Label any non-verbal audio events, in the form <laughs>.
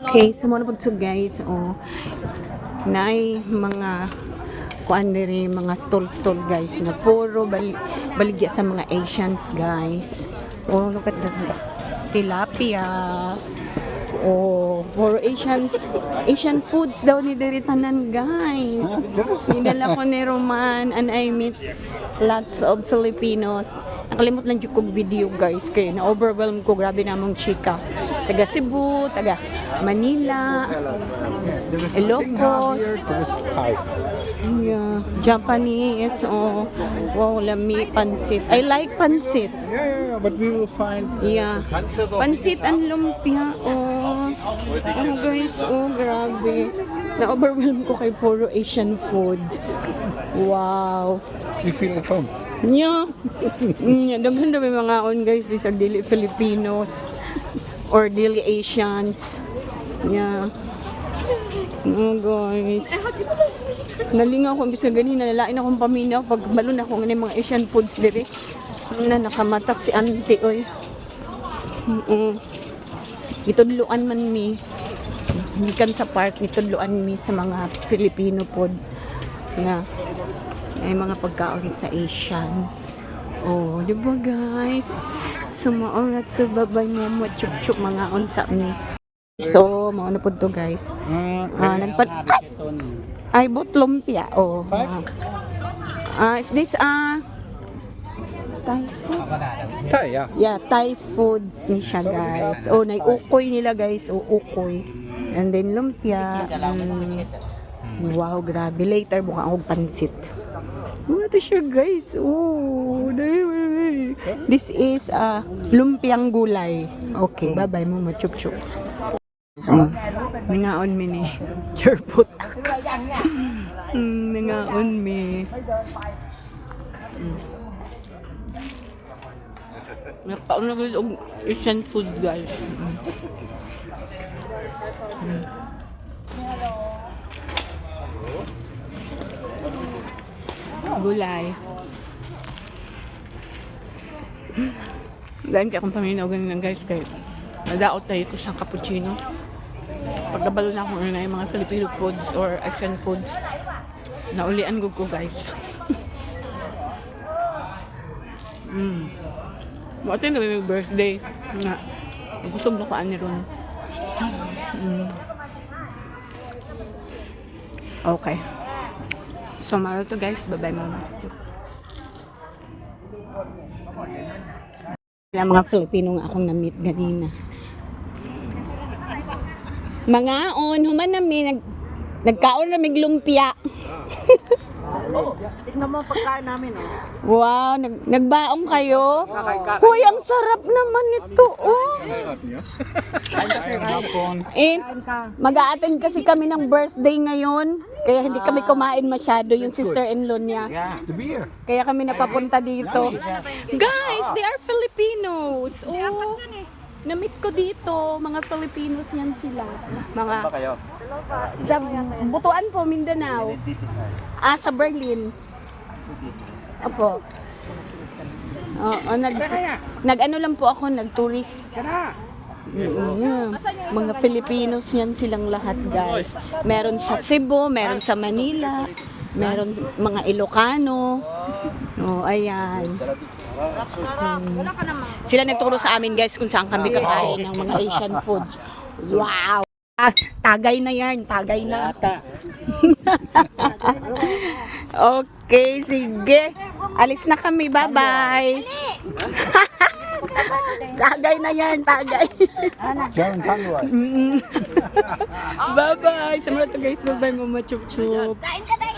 Okay, so muna po guys, oh, naay mga kuan diri mga stall-stall guys na puro bali, baligya sa mga Asians guys. Oh, look at that. Tilapia. Oh, puro Asians, Asian foods daw ni diri tanan guys. Dinala ko ni Roman and I meet lots of Filipinos. Nakalimot lang yung kong video guys kaya na-overwhelm ko. Grabe namang chika. Taga Cebu, taga Manila, Ilocos. Yeah, Japanese, oh, wow, lami, pansit. I like pansit. Yeah, yeah, yeah, but we will find Yeah. Pansit and lumpia, oh. Oh guys, oh grabe. Na-overwhelm ko kay puro Asian food. Wow. you feel at home. Nya. Nya, <laughs> daghan dami mga on guys bisag dili Filipinos or dili Asians. Nya. Oh guys. Nalingaw ko bisag ganina nalain akong paminaw pag balon ako ng mga Asian foods diri. Na nakamata si auntie oy. Oo. Itudluan man mi. Gikan sa park itudluan mi sa mga Filipino food. Yeah. Ay mga pagkaon sa Asians. Oh, di ba guys? Sumaurat sa babay mo mo chup-chup mga unsa ni. So, mo ano po to guys? Ah, nagpat ay bot lumpia. Oh. Ah, Ah, is this ah Thai food? Thai, yeah. Yeah, Thai foods ni siya guys. Oh, nay ukoy nila guys. Oh, ukoy. And then lumpia. Mm. Wow, grabe. Later, buka akong pansit. Ano to siya guys? Oh, dahil- This is uh, lumpiang gulay. Okay, bye-bye mo, machup-chup. So, nangaon mi ni. <laughs> Cherput. Mm, nangaon mi. Nagpaon na guys og Asian food guys. Mm. Mm. Gulay. Dahil kaya akong paminaw ganun guys kay nadaot tayo ito sa cappuccino. Pagkabalo na ako na yung mga Filipino foods or Asian foods. Naulian ko ko guys. <laughs> mm. Mo atin na may birthday nga. Busog na ko ani ron. Mm. Okay. So, maro to guys. Bye-bye mama. Wala mga Filipino nga akong na-meet ganina. Mga on, human na may nag, nagkaon na may lumpia. <laughs> Tignan mo ang pagkain namin, oh. Wow, nag, nagbaong kayo? Uy, ang sarap naman nito, oh. Eh, mag-a-attend kasi kami ng birthday ngayon. Kaya hindi kami kumain masyado yung sister-in-law niya. The beer. Kaya kami napapunta dito. Guys, they are Filipinos. Oh, na-meet ko dito. Mga Filipinos yan sila. Mga kayo? sa Butuan po, Mindanao. Ah, sa Berlin. Opo. Oo, nag, nag-ano lang po ako, nag-tourist. Mm, Mga Filipinos yan silang lahat, guys. Meron sa Cebu, meron sa Manila, meron mga Ilocano. Oh, ayan. Naman. Sila nagturo sa amin, guys, kung saan kami kakain ng mga Asian foods. Wow! Ah, tagay na yan, tagay na. <laughs> okay, sige. Alis na kami, bye-bye. <laughs> tagay na yan, tagay. Tanduay. Mm. bye-bye. Sa mga to guys, bye-bye, mama chup-chup. Kain ka na